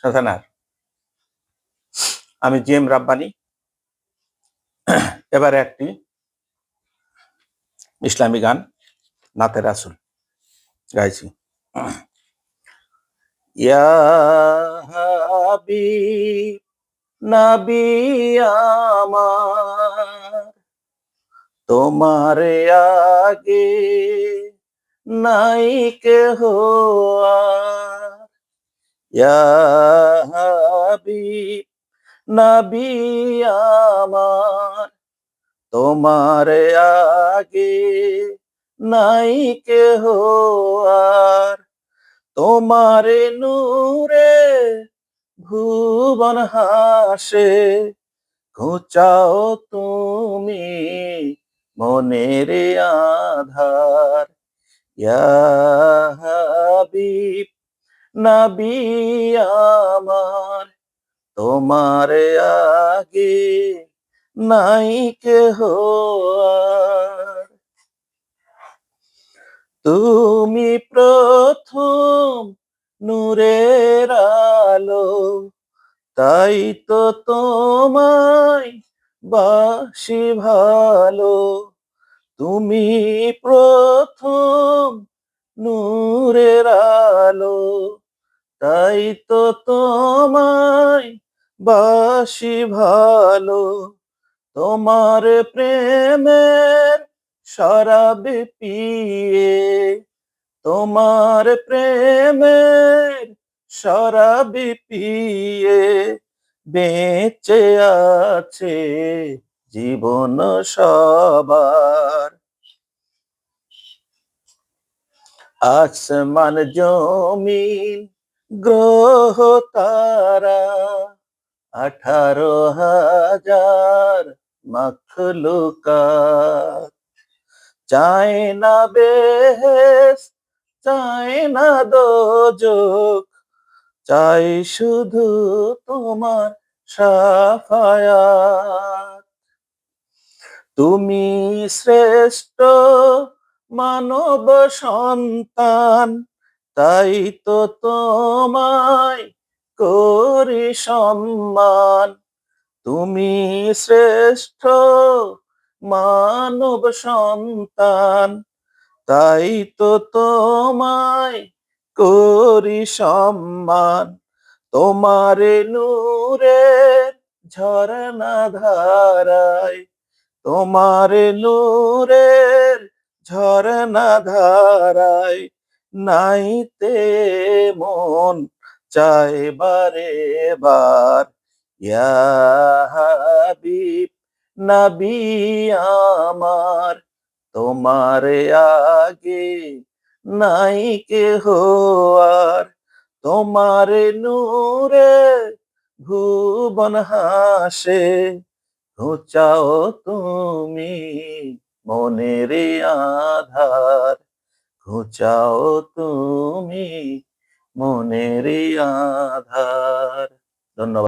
সাজানার। আমি G M Rabbani. এবারে একটি ইসলামী গান, নাতে রাসুল, গাইছি। ইয়া হাবিব, নবী আমার, তোমার আগে নাই কেহ আর। হাবিব, নবী আমার, তোমার আগে নাই কেহ আর। তোমার নূরে ভুবন হাসে, ঘুচাও তুমি মনের আধার। হাবিব নবী আমার, তোমার আগে নাই কেহ। তুমি প্রথম নূরের আলো, তাই তো তোমায় বাসি ভালো তুমি প্রথম নূরের আলো তাই তো তোমায় বাসি ভালো। তোমার প্রেমের শরাব পিয়ে তোমার প্রেমের শরাব পিয়ে বেঁচে আছে জীবন সবার। আসমান জমিন গ্রহ তারা আঠারো হাজার মখলুকাত। চায় না বেহেস চায় না চাই শুধু তোমার সাফায়াত। তুমি শ্রেষ্ঠ মানব সন্তান তাই তো তোমায় করি সম্মান। তুমি শ্রেষ্ঠ মানব সন্তান। তাই তো তোমায় করি সম্মান। তোমার নূরের ঝরনা ধারায় তোমার নূরের ঝরনা ধারায় নাইতে মন চায় বারে বার। ইয়া হাবিব, নবী আমার, তোমার আগে নাই কেহ আর। তোমার নূরে ভুবন হাসে ঘুচাও তুমি মনের আধার। ঘুচাও তুমি মনের আধার। ধন্যবাদ।